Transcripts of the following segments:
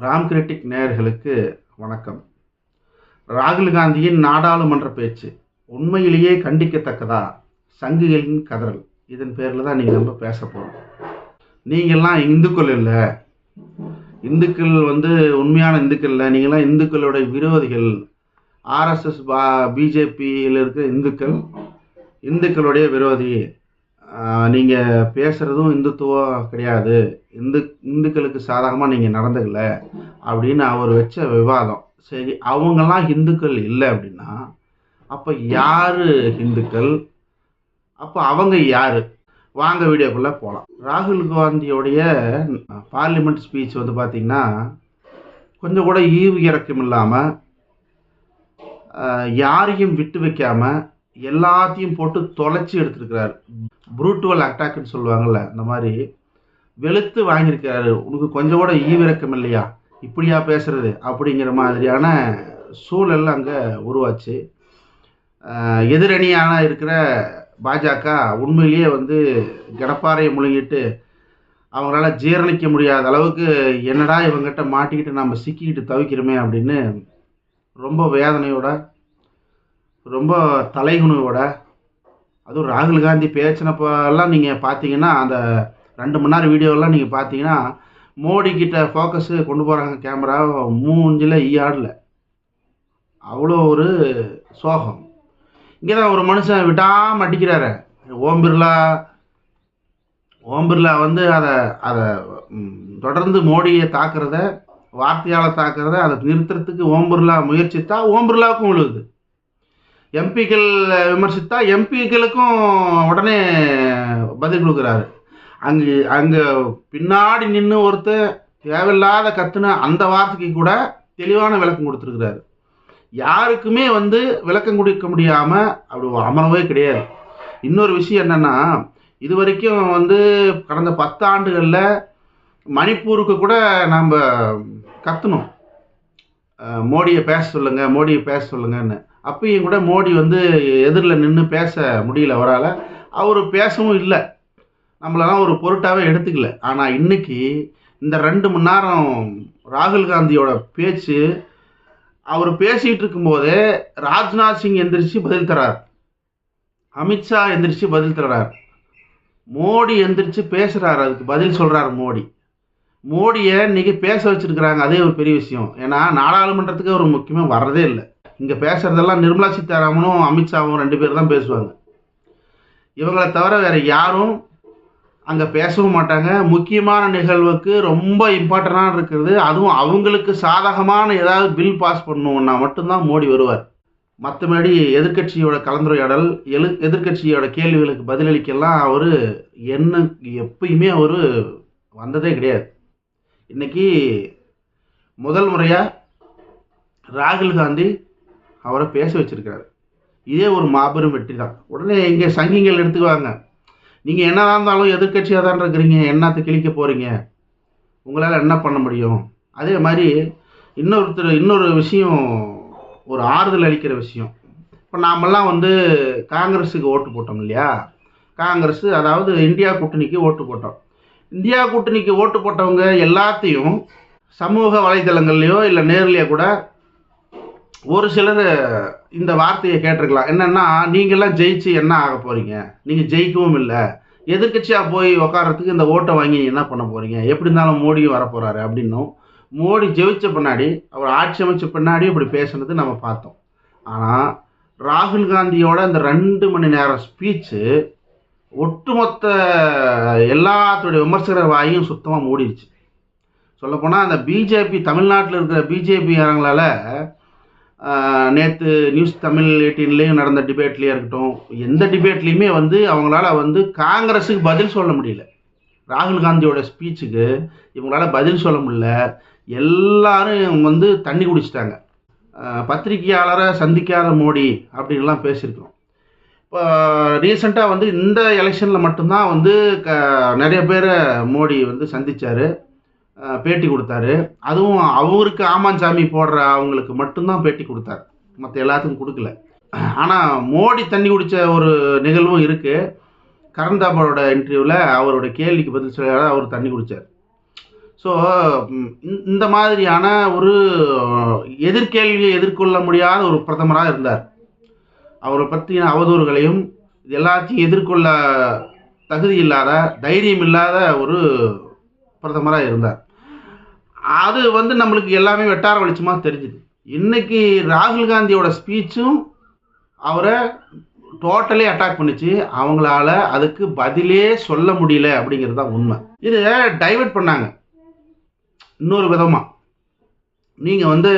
Ram critic நேயர்களுக்கு வணக்கம். ராகுல் காந்தியின் நாடாளுமன்ற பேச்சு உண்மையிலேயே கண்டிக்கத்தக்கதா? சங்குகளின் கதறல். இதன் பேரில் தான் நீங்கள் ரொம்ப பேச போகிறோம் நீங்கள்லாம் இந்துக்கள் இல்லை. இந்துக்கள் வந்து உண்மையான இந்துக்கள் இல்லை. நீங்கள்லாம் இந்துக்களுடைய விரோதிகள். ஆர்எஸ்எஸ் பா பிஜேபியில் இருக்கிற இந்துக்கள் இந்துக்களுடைய விரோதி. நீங்கள் பேசுகிறதும் இந்துத்துவம் கிடையாது. இந்து இந்துக்களுக்கு சாதகமாக நீங்கள் நடந்துக்கல அப்படின்னு அவர் வச்ச விவாதம். சரி அவங்கெல்லாம் இந்துக்கள் இல்லை அப்படின்னா அப்போ யார் இந்துக்கள்? அப்போ அவங்க யார்? வாங்க வீடியோக்குள்ளே போகலாம் ராகுல் காந்தியோடைய பார்லிமெண்ட் ஸ்பீச் வந்து பார்த்திங்கன்னா கொஞ்சம் கூட ஈவு இறக்கம் இல்லாமல் யாரையும் விட்டு வைக்காமல் எல்லாத்தையும் போட்டு தொலைச்சி எடுத்துருக்கிறார். ப்ரூட்டுவல் அட்டாக்னு சொல்லுவாங்கள்ல அந்த மாதிரி வெளுத்து வாங்கியிருக்கிறாரு. உனக்கு கொஞ்சம் கூட ஈவிரக்கம் இல்லையா? இப்படியா பேசுறது? அப்படிங்கிற மாதிரியான சூழல் அங்கே உருவாச்சு. எதிரணியான இருக்கிற பாஜக உண்மையிலேயே வந்து கடப்பாறையை முழுங்கிட்டு அவங்களால ஜீரணிக்க முடியாத அளவுக்கு என்னடா இவங்ககிட்ட மாட்டிக்கிட்டு நம்ம சிக்கிக்கிட்டு தவிக்கிறோமே அப்படின்னு ரொம்ப வேதனையோட ரொம்ப தலைகுணுவோட அதுவும் ராகுல் காந்தி பேச்சினப்பெல்லாம் நீங்கள் பார்த்தீங்கன்னா அந்த ரெண்டு மணி நேரம் வீடியோலாம் நீங்கள் பார்த்தீங்கன்னா மோடி ஃபோக்கஸு கொண்டு போகிறாங்க கேமரா மூஞ்சில் ஈயாடல அவ்வளோ ஒரு சோகம். இங்கே தான் ஒரு மனுஷன் விடாமல் அடிக்கிறாரு. ஓம் பிர்லா ஓம் பிர்லா வந்து அதை அதை தொடர்ந்து மோடியை தாக்குறத வார்த்தையால் தாக்குறத அதை நிறுத்துறதுக்கு ஓம் பிர்லா முயற்சித்தா ஓம் பிர்லாவுக்கும் விழுகுது எம்பிக்கள் விமர்சித்தா எம்பிக்களுக்கும் உடனே பதில் கொடுக்குறாரு. அங்கே அங்கே பின்னாடி நின்று ஒருத்தர் தேவையில்லாத கத்துன அந்த வார்த்தைக்கு கூட தெளிவான விளக்கம் கொடுத்துருக்குறாரு. யாருக்குமே வந்து விளக்கம் கொடுக்க முடியாமல் அப்படி அமரவே கிடையாது. இன்னொரு விஷயம் என்னென்னா இது வரைக்கும் வந்து கடந்த பத்தாண்டுகளில் மணிப்பூருக்கு கூட நம்ம கத்தணும் மோடியை பேச சொல்லுங்கள் மோடியை பேச சொல்லுங்கன்னு. அப்பயும் கூட மோடி வந்து எதிரில் நின்று பேச முடியல அவரால். அவர் பேசவும் இல்லை. நம்மளெல்லாம் ஒரு பொருட்டாகவே எடுத்துக்கல. ஆனால் இன்னைக்கு இந்த ரெண்டு மணி நேரம் ராகுல் காந்தியோட பேச்சு அவர் பேசிகிட்டு இருக்கும்போதே ராஜ்நாத் சிங் எந்திரிச்சு பதில் தரார். அமித்ஷா எந்திரிச்சு பதில் தர்றார் மோடி எந்திரிச்சு பேசுகிறார் அதுக்கு பதில் சொல்கிறார் மோடி. மோடியை இன்றைக்கி பேச வச்சுருக்கிறாங்க. அதே ஒரு பெரிய விஷயம். ஏன்னா நாடாளுமன்றத்துக்கு அவர் முக்கியமாக வர்றதே இல்லை. இங்கே பேசுகிறதெல்லாம் நிர்மலா சீதாராமனும் அமித்ஷாவும் ரெண்டு பேர் தான் பேசுவாங்க. இவங்களை தவிர வேறு யாரும் அங்கே பேசவும் மாட்டாங்க. முக்கியமான நிகழ்வுக்கு ரொம்ப இம்பார்ட்டண்டாக இருக்கிறது. அதுவும் அவங்களுக்கு சாதகமான ஏதாவது பில் பாஸ் பண்ணணுன்னா மட்டும்தான் மோடி வருவார். மற்றபடி எதிர்கட்சியோட கலந்துரையாடல் எழு எதிர்கட்சியோட கேள்விகளுக்கு பதிலளிக்கலாம். அவர் என்ன எப்பயுமே அவர் வந்ததே கிடையாது. இன்றைக்கி முதல் முறையாக ராகுல் காந்தி அவரை பேச வச்சிருக்கிறாரு. இதே ஒரு மாபெரும் வெற்றி தான் உடனே இங்கே சங்கிகள் எடுத்துக்குவாங்க. நீங்கள் என்னதான் இருந்தாலும் எதிர்கட்சியாக தான் இருக்கிறீங்க. என்னத்தை கிழிக்க போகிறீங்க உங்களால் என்ன பண்ண முடியும்? அதே மாதிரி இன்னொருத்தர் இன்னொரு விஷயம் ஒரு ஆறுதல் அளிக்கிற விஷயம். இப்போ நாமெல்லாம் வந்து காங்கிரஸுக்கு ஓட்டு போட்டோம் இல்லையா? காங்கிரஸ் அதாவது இந்தியா கூட்டணிக்கு ஓட்டு போட்டோம். இந்தியா கூட்டணிக்கு ஓட்டு போட்டவங்க எல்லாத்தையும் சமூக வலைதளங்கள்லையோ இல்லை நேர்லேயோ கூட ஒரு சிலர் இந்த வார்த்தையை கேட்டிருக்கலாம். என்னென்னா நீங்கள்லாம் ஜெயிச்சு என்ன ஆக போகிறீங்க நீங்கள் ஜெயிக்கவும் இல்லை. எதிர்கட்சியாக போய் உக்காரத்துக்கு இந்த ஓட்டை வாங்கி என்ன பண்ண போகிறீங்க எப்படி இருந்தாலும் மோடியும் வரப்போகிறாரு அப்படின்னும். மோடி ஜெயிச்ச பின்னாடி அவர் ஆட்சி அமைச்ச பின்னாடி இப்படி பேசுனது நம்ம பார்த்தோம். ஆனால் ராகுல் காந்தியோட இந்த ரெண்டு மணி நேரம் ஸ்பீச்சு ஒட்டுமொத்த எல்லாத்துடைய விமர்சகர் வாயும் சுத்தமாக மூடிடுச்சு சொல்லப்போனால் அந்த பிஜேபி தமிழ்நாட்டில் இருக்கிற பிஜேபியாரங்களால் நேற்று நியூஸ் தமிழ் எயிட்டீன்லேயும் நடந்த டிபேட்லேயே இருக்கட்டும் எந்த டிபேட்லேயுமே வந்து அவங்களால வந்து காங்கிரஸுக்கு பதில் சொல்ல முடியல. ராகுல் காந்தியோட ஸ்பீச்சுக்கு இவங்களால பதில் சொல்ல முடியல. எல்லாரும் வந்து தண்ணி குடிச்சிட்டாங்க. பத்திரிகையாளரை சந்திக்காத மோடி அப்படின்லாம் பேசியிருக்கிறோம். இப்போ ரீசெண்டாக வந்து இந்த எலெக்ஷனில் மட்டும்தான் வந்து க நிறைய பேரை மோடி வந்து சந்தித்தார் பேட்டி கொடுத்தாரு. அதுவும் அவருக்கு ஆமாஞ்சாமி போடுற அவங்களுக்கு மட்டும்தான் பேட்டி கொடுத்தாரு. மற்ற எல்லாத்துக்கும் கொடுக்கல. ஆனால் மோடி தண்ணி குடித்த ஒரு நிகழ்வும் இருக்குது கரந்தாபாவோட இன்டர்வியூவில் அவரோட கேள்விக்கு பதில் சொல்ல அவர் தண்ணி குடித்தார் ஸோ இந்த மாதிரியான ஒரு எதிர்கேள்வியை எதிர்கொள்ள முடியாத ஒரு பிரதமராக இருந்தார். அவரை பற்றின அவதூறுகளையும் இது எல்லாத்தையும் எதிர்கொள்ள தகுதி இல்லாத தைரியம் இல்லாத ஒரு பிரதமராக இருந்தார். அது வந்து நம்மளுக்கு எல்லாமே வெட்டார வெளிச்சமாக தெரிஞ்சுது. இன்னைக்கு ராகுல் காந்தியோட ஸ்பீச்சும் அவரை டோட்டலி அட்டாக் பண்ணிச்சு. அவங்களால அதுக்கு பதிலே சொல்ல முடியல அப்படிங்கிறது தான் உண்மை. இதை டைவர்ட் பண்ணாங்க. இன்னொரு விதமாக நீங்கள் வந்து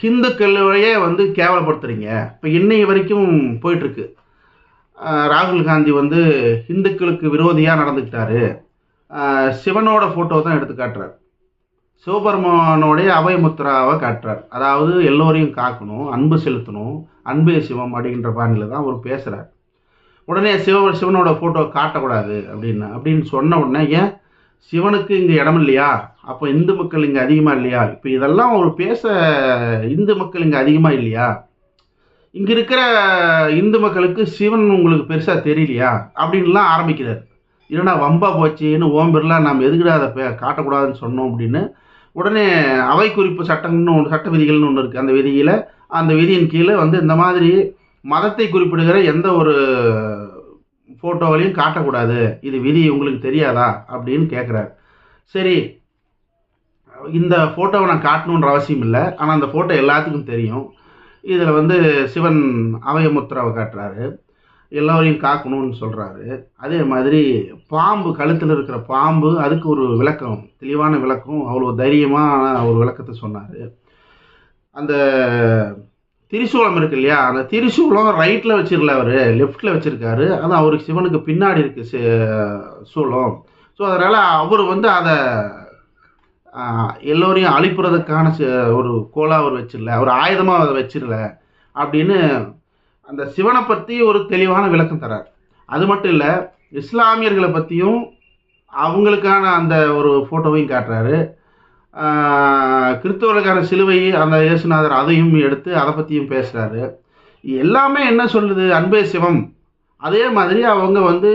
ஹிந்துக்களையே வந்து கேவலப்படுத்துறீங்க. இப்போ இன்னை வரைக்கும் போயிட்டுருக்கு ராகுல் காந்தி வந்து ஹிந்துக்களுக்கு விரோதியாக நடந்துக்கிட்டாரு. சிவனோட ஃபோட்டோ தான் எடுத்து காட்டுறார். சிவபெருமானோடைய அபயமுத்ராவை காட்டுறார். அதாவது எல்லோரையும் காக்கணும் அன்பு செலுத்தணும் அன்பே சிவம் அப்படின்ற பாணியில் தான் அவர் பேசுகிறார் உடனே சிவ சிவனோட ஃபோட்டோ காட்டக்கூடாது அப்படின்னு அப்படின்னு சொன்ன உடனே ஏன்? சிவனுக்கு இங்கே இடம் இல்லையா? அப்போ இந்து மக்கள் இங்கே அதிகமாக இல்லையா? இப்போ இதெல்லாம் அவர் பேச இந்து மக்கள் இங்கே அதிகமாக இல்லையா? இங்கே இருக்கிற இந்து மக்களுக்கு சிவன் உங்களுக்கு பெருசாக தெரியலையா? அப்படின்லாம் ஆரம்பிக்கிறார். இல்லைனா வம்பா போச்சுன்னு ஓம் பிர்லா நாம் எதுக்குடா அதை பே காட்டக்கூடாதுன்னு சொன்னோம் அப்படின்னு உடனே அவை குறிப்பு சட்டம்னு ஒன்று சட்ட விதிகள்னு ஒன்று இருக்குது அந்த விதியில் அந்த விதியின் கீழே வந்து இந்த மாதிரி மதத்தை குறிப்பிடுகிற எந்த ஒரு ஃபோட்டோவிலையும் காட்டக்கூடாது. இது விதி உங்களுக்கு தெரியாதா? அப்படின்னு கேட்குறாரு சரி இந்த ஃபோட்டோவை நான் காட்டணுன்ற அவசியம் இல்லை. ஆனால் அந்த ஃபோட்டோ எல்லாத்துக்கும் தெரியும். இதில் வந்து சிவன் அவயமுத்திராவை காட்டுறாரு. எல்லோரையும் காக்கணும்னு சொல்கிறாரு அதே மாதிரி பாம்பு கழுத்தில் இருக்கிற பாம்பு அதுக்கு ஒரு விளக்கம் தெளிவான விளக்கம் அவ்வளோ தைரியமான ஒரு விளக்கத்தை சொன்னார். அந்த திரிசூலம் இருக்கு இல்லையா? அந்த திரிசூலம் ரைட்டில் வச்சிருக்கல அவர் லெஃப்டில் வச்சுருக்காரு. அது அவருக்கு சிவனுக்கு பின்னாடி இருக்குது சி- சூலம். ஸோ அதனால் அவர் வந்து அதை எல்லோரையும் அழிப்புறதுக்கான ஒரு கோலாக அவர் வச்சிடல. அவர் ஆயுதமாக அதை வச்சிடல அப்படின்னு அந்த சிவனை பற்றி ஒரு தெளிவான விளக்கம் தரார். அது மட்டும் இல்லை இஸ்லாமியர்களை பற்றியும் அவங்களுக்கான அந்த ஒரு ஃபோட்டோவையும் காட்டுறாரு. கிறிஸ்தவர்களுக்கான சிலுவை அந்த இயேசுநாதர் அதையும் எடுத்து அதை பற்றியும் பேசுகிறாரு எல்லாமே என்ன சொல்லுது? அன்பே சிவம். அதே மாதிரி அவங்க வந்து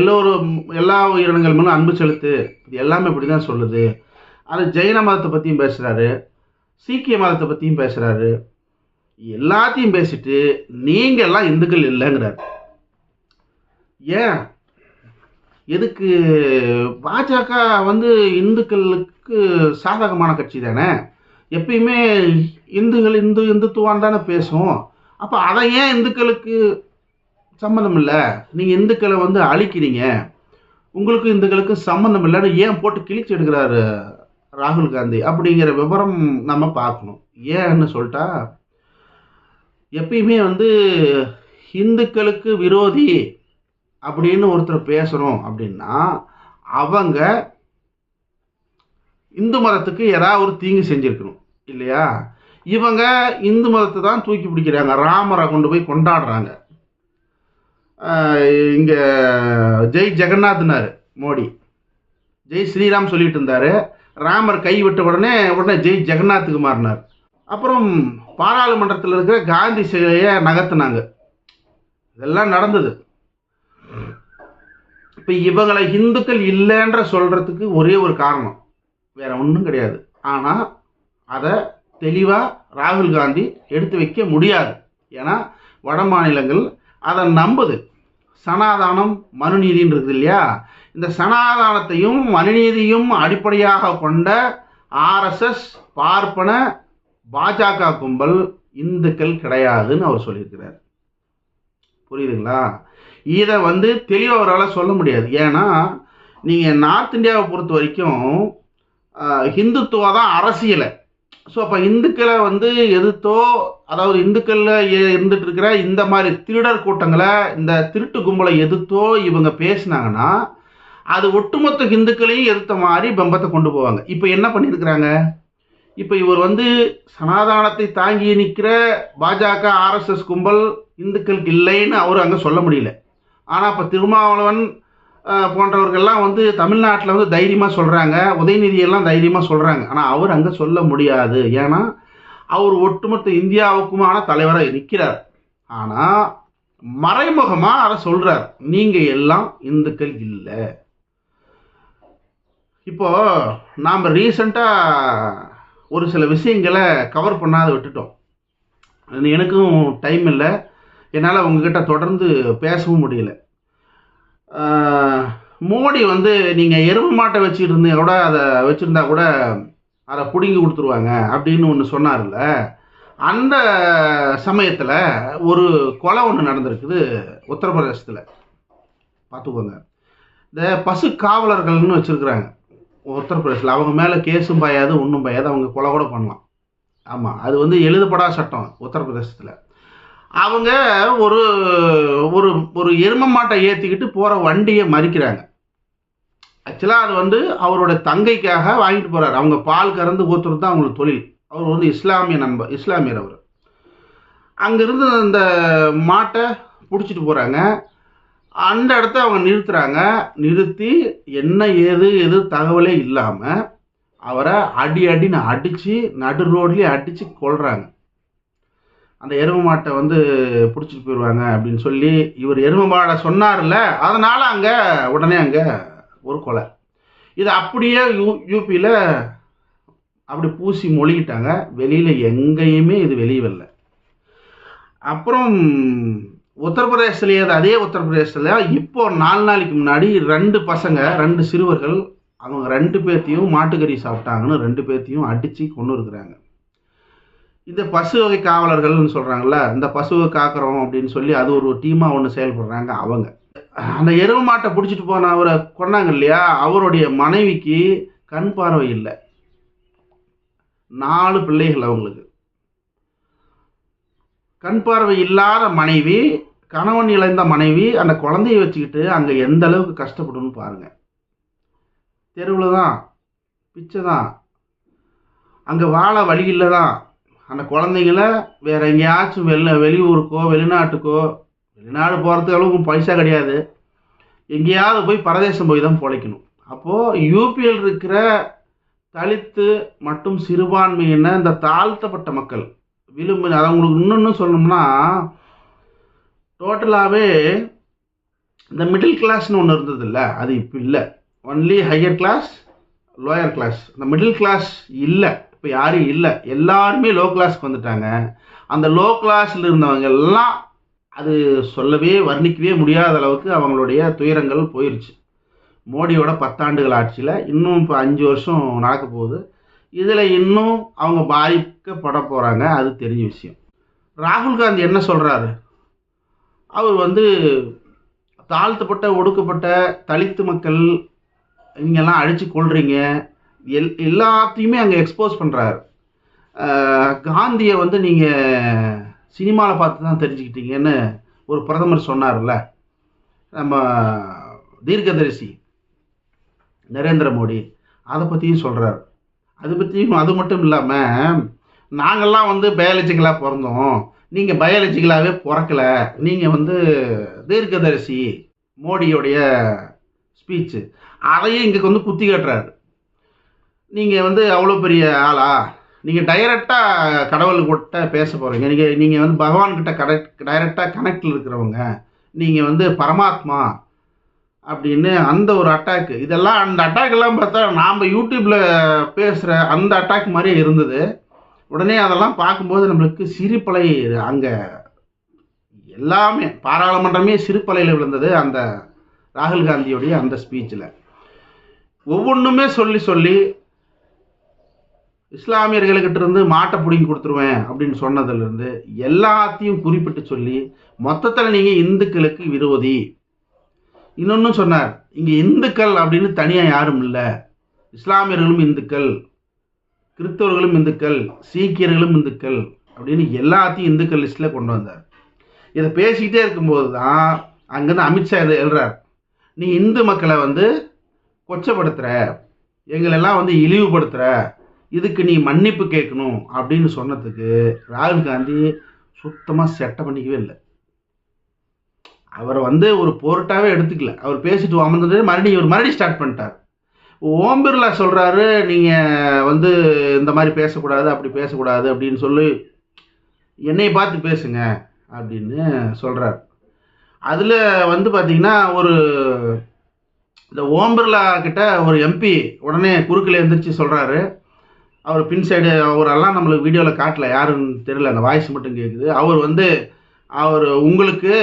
எல்லோரும் எல்லா உயிரினங்கள் மேலும் அன்பு செலுத்து. இது எல்லாமே இப்படி தான் சொல்லுது. அது ஜெயின மதத்தை பற்றியும் பேசுகிறாரு சீக்கிய மதத்தை பற்றியும் பேசுகிறாரு எல்லாத்தையும் பேசிட்டு நீங்கள்லாம் இந்துக்கள் இல்லைங்கிறார். ஏன்? எதுக்கு? பாஜக வந்து இந்துக்களுக்கு சாதகமான கட்சி தானே? எப்பயுமே இந்துக்கள் இந்து இந்துத்துவான் தானே பேசும். அப்போ அதை ஏன் இந்துக்களுக்கு சம்மந்தம் இல்லை? நீங்கள் இந்துக்களை வந்து அழிக்கிறீங்க. உங்களுக்கும் இந்துக்களுக்கு சம்மந்தம் இல்லைன்னு ஏன் போட்டு கிழிச்சு எடுக்கிறாரு ராகுல் காந்தி? அப்படிங்கிற விவரம் நம்ம பார்க்கணும். ஏன்னு சொல்லிட்டா எப்பயுமே வந்து இந்துக்களுக்கு விரோதி அப்படின்னு ஒருத்தர் பேசுகிறோம் அப்படின்னா அவங்க இந்து மதத்துக்கு ஏதாவது ஒரு தீங்கு செஞ்சுருக்கணும் இல்லையா? இவங்க இந்து மதத்தை தான் தூக்கி பிடிக்கிறாங்க ராமரை கொண்டு போய் கொண்டாடுறாங்க. இங்கே ஜெய் ஜெகநாத்னார் மோடி. ஜெய் ஸ்ரீராம் சொல்லிட்டு இருந்தார் ராமர் கை விட்ட உடனே உடனே ஜெய் ஜெகநாத்துக்கு மாறினார். அப்புறம் பாராளுமன்றத்தில் இருக்கிற காந்தி சிலையை நகர்த்தினாங்க. இதெல்லாம் நடந்தது. இப்போ இவங்களை இந்துக்கள் இல்லைன்ற சொல்கிறதுக்கு ஒரே ஒரு காரணம். வேற ஒன்றும் கிடையாது. ஆனால் அதை தெளிவாக ராகுல் காந்தி எடுத்து வைக்க முடியாது. ஏன்னா வட மாநிலங்கள் அதை நம்புது. சனாதானம் மனுநீதின்னு இருக்குது இல்லையா? இந்த சனாதானத்தையும் மனுநீதியும் அடிப்படையாக கொண்ட ஆர்எஸ்எஸ் பார்ப்பன பாஜக கும்பல் இந்துக்கள் கிடையாதுன்னு அவர் சொல்லியிருக்கிறார். புரியுதுங்களா? இதை வந்து தெளிவாக அவரால் சொல்ல முடியாது. ஏன்னா நீங்கள் நார்த் இந்தியாவை பொறுத்த வரைக்கும் ஹிந்துத்துவம் ஹிந்துத்துவா தான் அரசியலை. ஸோ அப்போ இந்துக்களை வந்து எதிர்த்தோ அதாவது இந்துக்களில் இருந்துட்டு இருக்கிற இந்த மாதிரி திருடர் கூட்டங்களை இந்த திருட்டு கும்பலை எதிர்த்தோ இவங்க பேசினாங்கன்னா அது ஒட்டுமொத்த இந்துக்களையும் எதிர்த்த மாதிரி பிம்பத்தை கொண்டு போவாங்க. இப்போ என்ன பண்ணியிருக்கிறாங்க? இப்போ இவர் வந்து சனாதானத்தை தாங்கி நிற்கிற பாஜக ஆர்எஸ்எஸ் கும்பல் இந்துக்களுக்கு இல்லைன்னு அவர் அங்கே சொல்ல முடியல. ஆனால் இப்போ திருமாவளவன் போன்றவர்கள்லாம் வந்து தமிழ்நாட்டில் வந்து தைரியமாக சொல்கிறாங்க உதயநிதியெல்லாம் தைரியமாக சொல்கிறாங்க ஆனால் அவர் அங்கே சொல்ல முடியாது. ஏன்னா அவர் ஒட்டுமொத்த இந்தியாவுக்குமான தலைவராக நிற்கிறார் ஆனால் மறைமுகமாக அதை சொல்கிறார் நீங்கள் எல்லாம் இந்துக்கள் இல்லை. இப்போது நாம் ரீசண்டாக ஒரு சில விஷயங்களை கவர் பண்ணாத விட்டுட்டோம். அது எனக்கும் டைம் இல்லை. என்னால் உங்ககிட்ட தொடர்ந்து பேசவும் முடியல. மோடி வந்து நீங்கள் எருவு மாட்டை வச்சுருந்தீங்க கூட அதை வச்சுருந்தா கூட அதை பிடுங்கி கொடுத்துருவாங்க அப்படின்னு ஒன்று சொன்னார்ல. அந்த சமயத்தில் ஒரு கொலை ஒன்று நடந்திருக்குது உத்தரப்பிரதேசத்தில். பார்த்துக்கோங்க. இந்த பசு காவலர்கள்னு வச்சுருக்குறாங்க. உத்தரப்பிரதேசத்தில் அவங்க மேலே கேஸும் பாயாது ஒன்றும் பாயாது அவங்க கொலை கூட பண்ணலாம். ஆமாம் அது வந்து எழுதப்படாத சட்டம் உத்தரப்பிரதேசத்தில். அவங்க ஒரு ஒரு ஒரு எரும மாட்டை ஏற்றிக்கிட்டு போகிற வண்டியை மறிக்கிறாங்க. ஆக்சுவலாக அது வந்து அவரோட தங்கைக்காக வாங்கிட்டு போகிறார் அவங்க பால் கறந்து ஊற்றுறது தான் அவங்களுக்கு தொழில். அவர் வந்து இஸ்லாமிய நண்பர் இஸ்லாமியர் அவர். அங்கேருந்து அந்த மாட்டை பிடிச்சிட்டு போகிறாங்க அந்த இடத்த அவங்க நிறுத்துறாங்க. நிறுத்தி என்ன ஏது எது தகவலே இல்லாமல் அவரை அடி அடின்னு அடித்து நடு ரோட்லேயே அடித்து கொள்கிறாங்க அந்த எருமை மாட்டை வந்து பிடிச்சிட்டு போயிடுவாங்க அப்படின்னு சொல்லி இவர் எருமை மாடை சொன்னார்ல அதனால் அங்கே உடனே அங்கே ஒரு கொலை. இது அப்படியே யூ யூபியில் அப்படி பூசி மொழிகிட்டாங்க. வெளியில் எங்கேயுமே இது வெளியே வரல. அப்புறம் உத்தரப்பிரதேசத்துலேயே அதே உத்தரப்பிரதேசத்தில் இப்போ நாலு நாளைக்கு முன்னாடி ரெண்டு பசங்க ரெண்டு சிறுவர்கள் அவங்க ரெண்டு பேர்த்தையும் மாட்டுக்கறி சாப்பிட்டாங்கன்னு ரெண்டு பேர்த்தையும் அடித்து கொண்டு இருக்கிறாங்க. இந்த பசு வகை காவலர்கள்னு சொல்கிறாங்கல்ல இந்த பசுவை காக்கிறோம் அப்படின்னு சொல்லி அது ஒரு டீமாக ஒன்று செயல்படுறாங்க அவங்க. அந்த எருவு மாட்டை பிடிச்சிட்டு போன அவரை கொண்டாங்க இல்லையா? அவருடைய மனைவிக்கு கண் பார்வை இல்லை. நாலு பிள்ளைகள் அவங்களுக்கு. கண் பார்வை இல்லாத மனைவி கணவன் இழந்த மனைவி அந்த குழந்தைய வச்சுக்கிட்டு அங்கே எந்த அளவுக்கு கஷ்டப்படும்னு பாருங்கள் தெருவில் தான் பிச்சை தான். அங்கே வாழ வழி இல்லை தான். அந்த குழந்தைங்கள வேறு எங்கேயாச்சும் வெளில வெளியூருக்கோ வெளிநாட்டுக்கோ வெளிநாடு போகிறதுக்கு அளவுக்கு பைசா கிடையாது. எங்கேயாவது போய் பரதேசம் போய் தான் பிழைக்கணும். அப்போது யூபியில் இருக்கிற தலித்து மற்றும் சிறுபான்மையின இந்த தாழ்த்தப்பட்ட மக்கள் விளிம்பு அதை உங்களுக்கு இன்னொன்று சொல்லணும்னா டோட்டலாகவே இந்த மிடில் கிளாஸ்னு ஒன்று இருந்ததில்ல அது இப்போ இல்லை. Only higher class lower class இந்த மிடில் கிளாஸ் இல்லை இப்போ யாரும் இல்லை. எல்லாருமே லோ கிளாஸ்க்கு வந்துட்டாங்க. அந்த லோ கிளாஸில் இருந்தவங்க எல்லாம் அது சொல்லவே வர்ணிக்கவே முடியாத அளவுக்கு அவங்களுடைய துயரங்கள் போயிடுச்சு மோடியோட பத்தாண்டுகள் ஆட்சியில் இன்னும் இப்போ அஞ்சு வருஷம் நடக்க போகுது. இதில் இன்னும் அவங்க பாதிக்கப்பட போகிறாங்க அது தெரிஞ்ச விஷயம். ராகுல் காந்தி என்ன சொல்கிறாரு அவர் வந்து தாழ்த்தப்பட்ட ஒடுக்கப்பட்ட தலித்து மக்கள் இங்கெல்லாம் அழித்து கொள்றீங்க எல் எல்லாத்தையுமே அங்கே எக்ஸ்போஸ் பண்ணுறாரு காந்தியை வந்து நீங்கள் சினிமாவில் பார்த்து தான் தெரிஞ்சுக்கிட்டீங்கன்னு ஒரு பிரதமர் சொன்னார்ல. நம்ம தீர்க்கதரிசி நரேந்திர மோடி அதை பற்றியும் சொல்கிறார் அது பற்றியும் அது மட்டும் இல்லாமல் நாங்கள்லாம் வந்து பயாலஜிக்கலாக பிறந்தோம். நீங்கள் பயாலஜிக்கலாகவே பிறக்கல. நீங்கள் வந்து தீர்க்கதரிசி மோடியோடைய ஸ்பீச்சு அதையும் இங்கே வந்து குத்தி கட்டுறாரு. நீங்கள் வந்து அவ்வளோ பெரிய ஆளா? நீங்கள் டைரெக்டாக கடவுள்கிட்ட பேச போகிறீங்க நீங்கள் நீங்கள் வந்து பகவான்கிட்ட கனெக்ட் டைரெக்டாக கனெக்டில் இருக்கிறவங்க. நீங்கள் வந்து பரமாத்மா. அப்படின்னு அந்த ஒரு அட்டாக்கு இதெல்லாம் அந்த அட்டாக்லாம் பார்த்தா நாம் யூடியூப்பில் பேசுகிற அந்த அட்டாக் மாதிரியே இருந்தது. உடனே அதெல்லாம் பார்க்கும்போது நம்மளுக்கு சிரிப்பலை அங்கே எல்லாமே பாராளுமன்றமே சிறுப்பலையில் விழுந்தது அந்த ராகுல் காந்தியோடைய அந்த ஸ்பீச்சில் ஒவ்வொன்றுமே சொல்லி சொல்லி இஸ்லாமியர்களுக்கிட்ட இருந்து மாட்டை பிடிங்கி கொடுத்துருவேன் அப்படின்னு சொன்னதுலேருந்து எல்லாத்தையும் குறிப்பிட்டு சொல்லி மொத்தத்தில் நீங்கள் இந்துக்களுக்கு விரோதி. இன்னொன்னு சொன்னார் இங்கே இந்துக்கள் அப்படின்னு தனியாக யாரும் இல்லை. இஸ்லாமியர்களும் இந்துக்கள் கிறிஸ்தவர்களும் இந்துக்கள் சீக்கியர்களும் இந்துக்கள் அப்படின்னு எல்லாத்தையும் இந்துக்கள் லிஸ்ட்டில் கொண்டு வந்தார். இதை பேசிக்கிட்டே இருக்கும்போது தான் அங்கேருந்து அமித்ஷா இதை எழுறார். நீ இந்து மக்களை வந்து கொச்சப்படுத்துகிற எங்களெல்லாம் வந்து இழிவுபடுத்துகிற இதுக்கு நீ மன்னிப்பு கேட்கணும் அப்படின்னு சொன்னதுக்கு ராகுல் காந்தி சுத்தமாக செட்டை பண்ணிக்கவே இல்லை. அவரை வந்து ஒரு போர்ட்டாகவே எடுத்துக்கல. அவர் பேசிட்டு அமர்ந்தது மறுபடியும் இவர் மறுபடியும் ஸ்டார்ட் பண்ணிட்டார். ஓம் பிர்லா சொல்கிறாரு நீங்கள் வந்து இந்த மாதிரி பேசக்கூடாது அப்படி பேசக்கூடாது அப்படின்னு சொல்லி என்னை பார்த்து பேசுங்க அப்படின்னு சொல்கிறார் அதில் வந்து பார்த்திங்கன்னா ஒரு இந்த ஓம் பிர்லா கிட்ட ஒரு எம்பி உடனே குறுக்கில் எந்திரிச்சு சொல்கிறாரு அவர் பின் சைடு அவரெல்லாம் நம்மளுக்கு வீடியோவில் காட்டல யாருன்னு தெரியல அந்த வாய்ஸ் மட்டும் கேட்குது அவர் வந்து அவர் உங்களுக்கு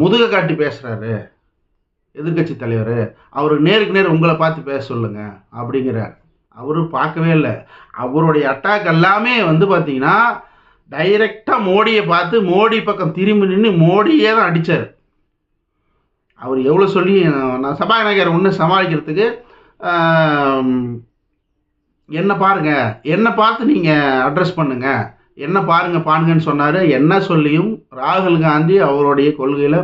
முதுக காட்டி பேசுகிறாரு எதிர்க்கட்சி தலைவர். அவர் நேருக்கு நேர் உங்களை பார்த்து பேச சொல்லுங்க அப்படிங்கிறார். அவரு பார்க்கவே இல்லை. அவருடைய அட்டாக் எல்லாமே வந்து பார்த்தீங்கன்னா டைரெக்டாக மோடியை பார்த்து மோடி பக்கம் திரும்பி நின்று மோடியே தான் அடித்தார் அவர் எவ்வளோ சொல்லி நான் சபாநாயகர் ஒன்று சமாளிக்கிறதுக்கு என்னை என்ன பாருங்க. என்னை பார்த்து நீங்கள் அட்ரஸ் பண்ணுங்கள் என்ன பாருங்க பாருங்கன்னு சொன்னார். என்ன சொல்லியும் ராகுல் காந்தி அவருடைய கொள்கையில்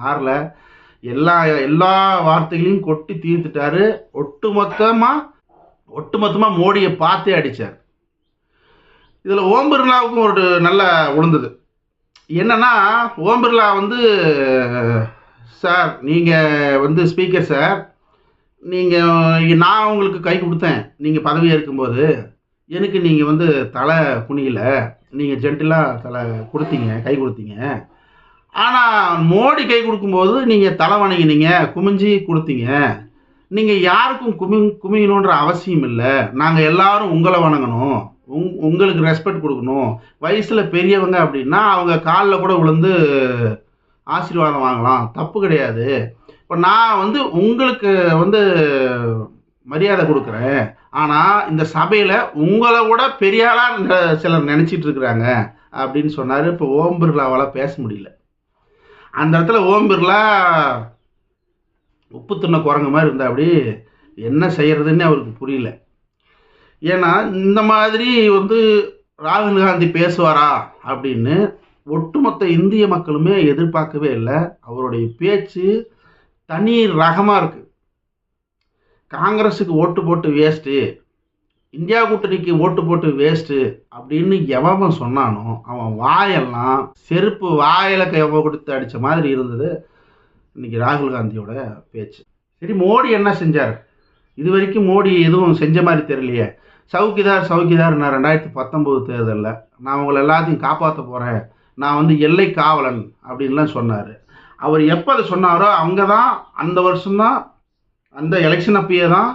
மாறல. எல்லா எல்லா வார்த்தைகளையும் கொட்டி தீர்த்துட்டாரு. ஒட்டுமொத்தமாக ஒட்டுமொத்தமாக மோடியை பார்த்தே அடித்தார் இதில் ஓம் பிர்லாவுக்கும் ஒரு நல்ல உளுந்தது என்னன்னா ஓம் பிர்லா வந்து சார் நீங்கள் வந்து ஸ்பீக்கர் சார் நீங்கள் நான் உங்களுக்கு கை கொடுத்தேன். நீங்கள் பதவி இருக்கும்போது எனக்கு நீங்கள் வந்து தலை குனியல. நீங்கள் ஜென்டிலாக தலை கொடுத்தீங்க கை கொடுத்தீங்க. ஆனால் மோடி கை கொடுக்கும்போது நீங்கள் தலை வணங்கினீங்க குமிஞ்சி கொடுத்தீங்க. நீங்கள் யாருக்கும் குமி குமியணுன்ற அவசியம் இல்லை. நாங்கள் எல்லாரும் உங்களை வணங்கணும். உங் உங்களுக்கு ரெஸ்பெக்ட் கொடுக்கணும். வயசில் பெரியவங்க அப்படின்னா அவங்க காலில் கூட விழுந்து ஆசீர்வாதம் வாங்கலாம். தப்பு கிடையாது. இப்போ நான் வந்து உங்களுக்கு வந்து மரியாதை கொடுக்குறேன். ஆனால் இந்த சபையில் உங்களை விட பெரிய ஆளாக இந்த சிலர் நினச்சிட்டு இருக்கிறாங்க அப்படின்னு சொன்னார். இப்போ ஓம் பிர்லாவால் பேச முடியல. அந்த இடத்துல ஓம் பிர்லா உப்பு தின்ன குரங்கு மாதிரி இருந்தா அப்படி என்ன செய்யறதுன்னு அவருக்கு புரியல. ஏன்னா இந்த மாதிரி வந்து ராகுல் காந்தி பேசுவாரா அப்படின்னு ஒட்டுமொத்த இந்திய மக்களுமே எதிர்பார்க்கவே இல்லை. அவருடைய பேச்சு தனி ரகமாக இருக்குது காங்கிரஸுக்கு ஓட்டு போட்டு வேஸ்ட்டு இந்தியா கூட்டணிக்கு ஓட்டு போட்டு வேஸ்ட்டு அப்படின்னு எவன் சொன்னானோ அவன் வாயெல்லாம் செருப்பு வாயில கைவ கொடுத்து அடித்த மாதிரி இருந்தது இன்னைக்கு ராகுல் காந்தியோட பேச்சு. சரி மோடி என்ன செஞ்சார்? இது வரைக்கும் மோடி எதுவும் செஞ்ச மாதிரி தெரியலையே. சவுக்கிதார் சவுக்கிதார் நான் ரெண்டாயிரத்தி பத்தொம்போது தேர்தலில் நான் உங்களை எல்லாத்தையும் காப்பாற்ற போகிறேன் நான் வந்து எல்லை காவலன் அப்படின்லாம் சொன்னார். அவர் எப்போ அதை சொன்னாரோ அங்கே தான் அந்த வருஷம்தான் அந்த எலெக்ஷன் அப்பயே தான்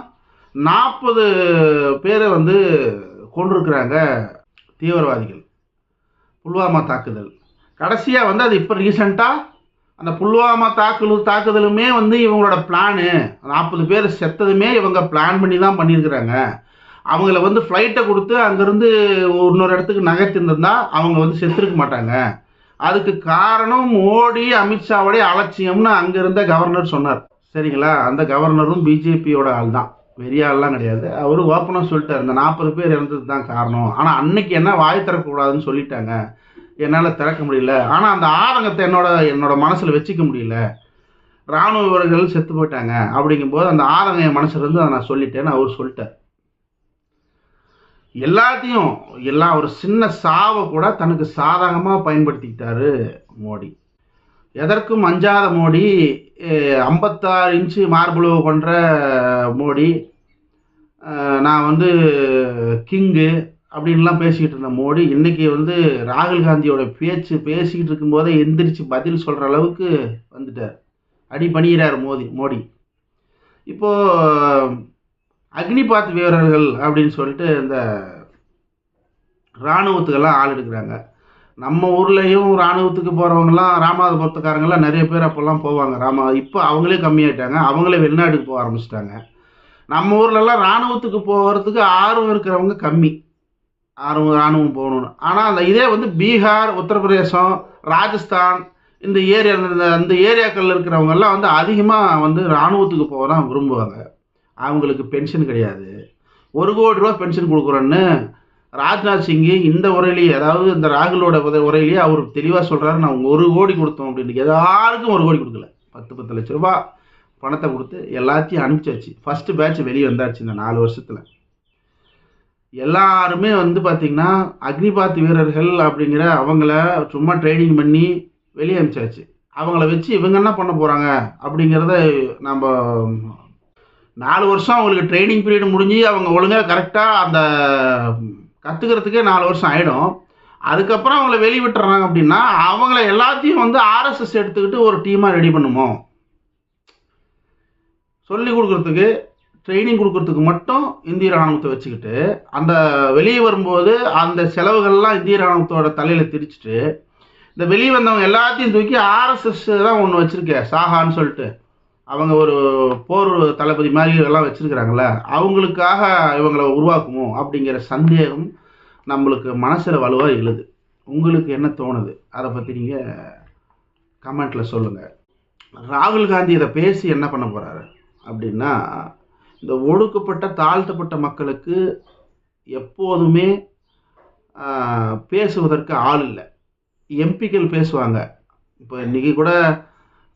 நாற்பது பேரை வந்து கொண்டிருக்கிறாங்க தீவிரவாதிகள். புல்வாமா தாக்குதல். கடைசியாக வந்து அது இப்போ ரீசெண்டாக அந்த புல்வாமா தாக்குதல் தாக்குதலுமே வந்து இவங்களோட பிளானு நாற்பது பேர் செத்ததுமே இவங்க பிளான் பண்ணி தான் பண்ணியிருக்கிறாங்க. அவங்கள வந்து ஃப்ளைட்டை கொடுத்து அங்கேருந்து இன்னொரு இடத்துக்கு நகர்த்திருந்திருந்தா அவங்க வந்து செத்துருக்க மாட்டாங்க. அதுக்கு காரணம் மோடி அமித்ஷாவுடைய அலட்சியம்னு அங்கே இருந்த கவர்னர் சொன்னார். சரிங்களா? அந்த கவர்னரும் பிஜேபியோட ஆள் தான் பெரிய ஆள்லாம் கிடையாது. அவர் ஓப்பனாக சொல்லிட்டார். இந்த நாற்பது பேர் இறந்தது தான் காரணம். ஆனால் அன்னைக்கு என்ன வாய் திறக்கக்கூடாதுன்னு சொல்லிட்டாங்க. என்னால் திறக்க முடியல. ஆனால் அந்த ஆதங்கத்தை என்னோட என்னோட மனசில் வச்சுக்க முடியல. இராணுவ வீரர்கள் செத்து போயிட்டாங்க. அப்படிங்கும்போது அந்த ஆதங்கம் என் மனசில் இருந்து அதை நான் சொல்லிட்டேன்னு அவர் சொல்லிட்டார். எல்லாத்தையும் எல்லாம் ஒரு சின்ன சாவை கூட தனக்கு சாதகமாக பயன்படுத்திக்கிட்டாரு மோடி. எதற்கும் அஞ்சாத மோடி ஐம்பத்தாறு இன்ச்சு மார்புளவு கொன்ற மோடி நான் வந்து கிங்கு அப்படின்லாம் பேசிக்கிட்டு இருந்த மோடி இன்றைக்கி வந்து ராகுல் காந்தியோட பேச்சு பேசிக்கிட்டு இருக்கும்போதே எந்திரிச்சு பதில் சொல்கிற அளவுக்கு வந்துட்டார். அடி பணிகிறார் மோடி மோடி. இப்போ அக்னிபாத் வீரர்கள் அப்படின்னு சொல்லிட்டு இந்த இராணுவத்துக்கெல்லாம் ஆள் எடுக்கிறாங்க. நம்ம ஊர்லேயும் இராணுவத்துக்கு போகிறவங்கலாம் ராமநாதபுரத்துக்காரங்கெல்லாம் நிறைய பேர் அப்போல்லாம் போவாங்க. ராம இப்போ அவங்களே கம்மியாயிட்டாங்க. அவங்களே வெளிநாட்டுக்கு போக ஆரம்பிச்சிட்டாங்க. நம்ம ஊர்லலாம் இராணுவத்துக்கு போகிறதுக்கு ஆர்வம் இருக்கிறவங்க கம்மி. ஆர்வம் இராணுவம் போகணும்னு. ஆனால் அந்த இதே வந்து பீகார் உத்தரப்பிரதேசம் ராஜஸ்தான் இந்த ஏரியா இந்த அந்த ஏரியாக்களில் இருக்கிறவங்கெல்லாம் வந்து அதிகமாக வந்து இராணுவத்துக்கு போக தான் விரும்புவாங்க. அவங்களுக்கு பென்ஷன் கிடையாது. ஒரு கோடி ரூபா பென்ஷன் கொடுக்குறோன்னு ராஜ்நாத் சிங்கு இந்த உரையிலேயே அதாவது இந்த ராகுலோட உரையிலேயே அவர் தெளிவாக சொல்கிறாரு நான் ஒரு கோடி கொடுத்தோம் அப்படின்ட்டு யாருக்கும் ஒரு கோடி கொடுக்கல. பத்து பத்து லட்ச ரூபா பணத்தை கொடுத்து எல்லாத்தையும் அனுப்பிச்சாச்சு. ஃபஸ்ட்டு பேட்ச் வெளியே வந்தாச்சு இந்த நாலு வருஷத்தில். எல்லாருமே வந்து பார்த்திங்கன்னா அக்னிபாத் வீரர்கள் அப்படிங்கிற அவங்கள சும்மா ட்ரைனிங் பண்ணி வெளியே அனுப்பிச்சாச்சு. அவங்கள வச்சு இவங்க என்ன பண்ண போகிறாங்க அப்படிங்கிறத நம்ம நாலு வருஷம் அவங்களுக்கு ட்ரைனிங் பீரியட் முடிஞ்சு அவங்க ஒழுங்காக கரெக்டாக அந்த கற்றுக்கிறதுக்கே நாலு வருஷம் ஆகிடும் அதுக்கப்புறம் அவங்கள வெளிய விட்டுறாங்க அப்படின்னா அவங்கள எல்லாத்தையும் வந்து ஆர்எஸ்எஸ் எடுத்துக்கிட்டு ஒரு டீமாக ரெடி பண்ணுமோ? சொல்லி கொடுக்குறதுக்கு ட்ரைனிங் கொடுக்குறதுக்கு மட்டும் இந்திய ராணுவத்தை வச்சுக்கிட்டு அந்த வெளியே வரும்போது அந்த செலவுகள்லாம் இந்திய ராணுவத்தோட தலையில் திரிச்சிட்டு இந்த வெளியே வந்தவங்க எல்லாத்தையும் தூக்கி ஆர்எஸ்எஸ் தான் ஒன்று வச்சுருக்கேன் சாஹான்னு சொல்லிட்டு. அவங்க ஒரு போர் தளபதி மாதிரி எல்லாம் வச்சுருக்கிறாங்கள அவங்களுக்காக இவங்களை உருவாக்குமோ அப்படிங்கிற சந்தேகம் நம்மளுக்கு மனசில் வலுவாக எழுது. உங்களுக்கு என்ன தோணுது? அதை பற்றி நீங்கள் கமெண்ட்டில் சொல்லுங்கள் ராகுல் காந்தி இதை பேசி என்ன பண்ண போகிறாரு அப்படின்னா இந்த ஒடுக்கப்பட்ட தாழ்த்தப்பட்ட மக்களுக்கு எப்போதுமே பேசுவதற்கு ஆள் இல்லை. எம்பிக்கள் பேசுவாங்க. இப்போ இன்றைக்கி கூட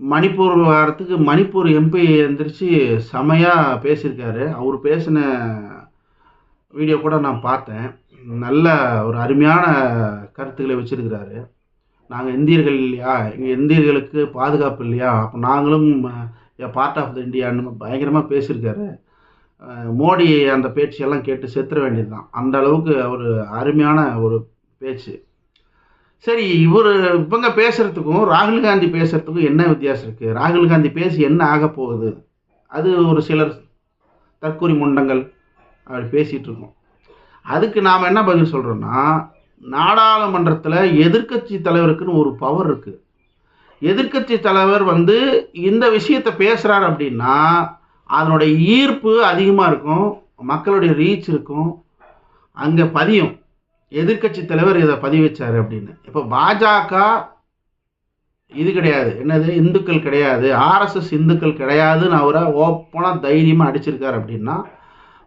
மணிப்பூர் வாரத்துக்கு மணிப்பூர் எம்பி எந்திரிச்சு செமையாக பேசியிருக்காரு. அவர் பேசின வீடியோ கூட நான் பார்த்தேன். நல்ல ஒரு அருமையான கருத்துக்களை வச்சுருக்கிறாரு. நாங்கள் இந்தியர்கள் இல்லையா? எங்கள் இந்தியர்களுக்கு பாதுகாப்பு இல்லையா? அப்போ நாங்களும் பார்ட் ஆஃப் த இந்தியான்னு பயங்கரமாக பேசியிருக்காரு. மோடி அந்த பேச்செல்லாம் கேட்டு செத்துற வேண்டியது தான் அந்த அளவுக்கு ஒரு அருமையான ஒரு பேச்சு. சரி இவர் இவங்க பேசுறதுக்கும் ராகுல் காந்தி பேசுறதுக்கும் என்ன வித்தியாசம் இருக்குது ராகுல் காந்தி பேசி என்ன ஆக போகுது? அது ஒரு சிலர் தற்கூரி முண்டங்கள் அப்படி பேசிகிட்டு இருக்கோம். அதுக்கு நாம் என்ன பதில் சொல்கிறோன்னா நாடாளுமன்றத்தில் எதிர்க்கட்சி தலைவருக்குன்னு ஒரு பவர் இருக்குது எதிர்க்கட்சி தலைவர் வந்து இந்த விஷயத்தை பேசுகிறார் அப்படின்னா அதனுடைய ஈர்ப்பு அதிகமாக இருக்கும் மக்களுடைய ரீச் இருக்கும் அங்கே பதியும். எதிர்க்கட்சி தலைவர் இதை பதிவிச்சார் அப்படின்னு. இப்போ பாஜக இது கிடையாது. என்னது? இந்துக்கள் கிடையாது. ஆர்எஸ்எஸ் இந்துக்கள் கிடையாதுன்னு அவரை ஓப்பனாக தைரியமாக அடிச்சிருக்காரு அப்படின்னா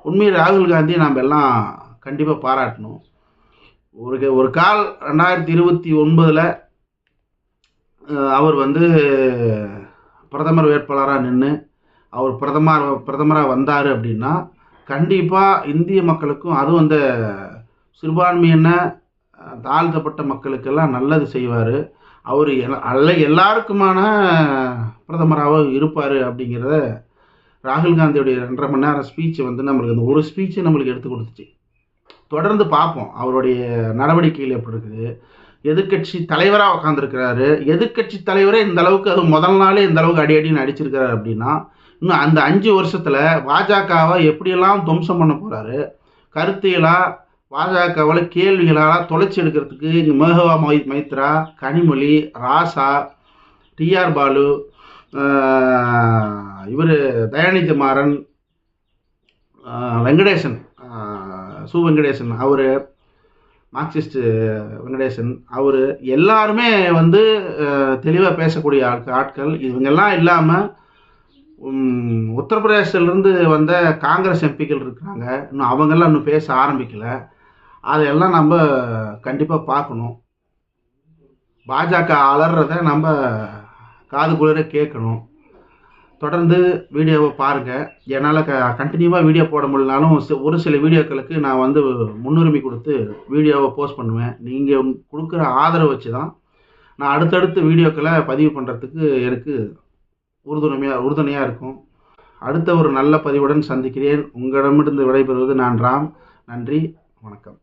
உண்மையில் ராகுல் காந்தி நாம் எல்லாம் கண்டிப்பாக பாராட்டணும். ஒரு ஒரு கால் ரெண்டாயிரத்தி இருபத்தி ஒன்பதில் அவர் வந்து பிரதமர் வேட்பாளராக நின்று அவர் பிரதமர் பிரதமராக வந்தார் அப்படின்னா கண்டிப்பாக இந்திய மக்களுக்கும் அதுவும் அந்த சிறுபான்மையின தாழ்த்தப்பட்ட மக்களுக்கெல்லாம் நல்லது செய்வார். அவர் அல்ல எல்லாருக்குமான பிரதமராக இருப்பார் அப்படிங்கிறத ராகுல் காந்தியுடைய ரெண்டரை மணி நேரம் ஸ்பீச்சை வந்து நம்மளுக்கு அந்த ஒரு ஸ்பீச்சை நம்மளுக்கு எடுத்து கொடுத்துச்சு. தொடர்ந்து பார்ப்போம் அவருடைய நடவடிக்கைகள் எப்படி இருக்குது எதிர்க்கட்சி தலைவராக உட்காந்துருக்கிறாரு எதிர்க்கட்சி தலைவரே இந்த அளவுக்கு அது முதல் நாளே இந்த அளவுக்கு அடி அடின்னு அடிச்சிருக்கிறாரு அப்படின்னா இன்னும் அந்த அஞ்சு வருஷத்தில் பாஜகவை எப்படியெல்லாம் துவம்சம் பண்ண போகிறாரு கருத்தியலாக பாஜகவில் கேள்விகளால் தொலைச்சி எடுக்கிறதுக்கு இங்கே மேகவா மை மைத்ரா கனிமொழி ராசா டிஆர் பாலு இவர் தயாநிதி மாறன் வெங்கடேசன் சு வெங்கடேசன் அவர் மார்க்சிஸ்ட் வெங்கடேசன் அவர் எல்லாருமே வந்து தெளிவாக பேசக்கூடிய ஆட்கள் ஆட்கள். இவங்கெல்லாம் இல்லாமல் உத்தரப்பிரதேசத்துலேருந்து வந்த காங்கிரஸ் எம்பிக்கள் இருக்கிறாங்க. இன்னும் அவங்கெல்லாம் இன்னும் பேச ஆரம்பிக்கலை. அதையெல்லாம் நம்ம கண்டிப்பாக பார்க்கணும். பாஜக அலறத நம்ம காது குளிர கேட்கணும். தொடர்ந்து வீடியோவை பாருங்கள் என்னால் க கண்டினியூவாக வீடியோ போட முடியலனாலும் ஒரு சில வீடியோக்களுக்கு நான் வந்து முன்னுரிமை கொடுத்து வீடியோவை போஸ்ட் பண்ணுவேன். நீங்கள் கொடுக்குற ஆதரவு வச்சு தான் நான் அடுத்தடுத்து வீடியோக்களை பதிவு பண்ணுறதுக்கு எனக்கு உறுதுணையாக உறுதுணையாக இருக்கும். அடுத்த ஒரு நல்ல பதிவுடன் சந்திக்கிறேன். உங்களிடமிருந்து விடைபெறுவது நான் ராம். நன்றி. வணக்கம்.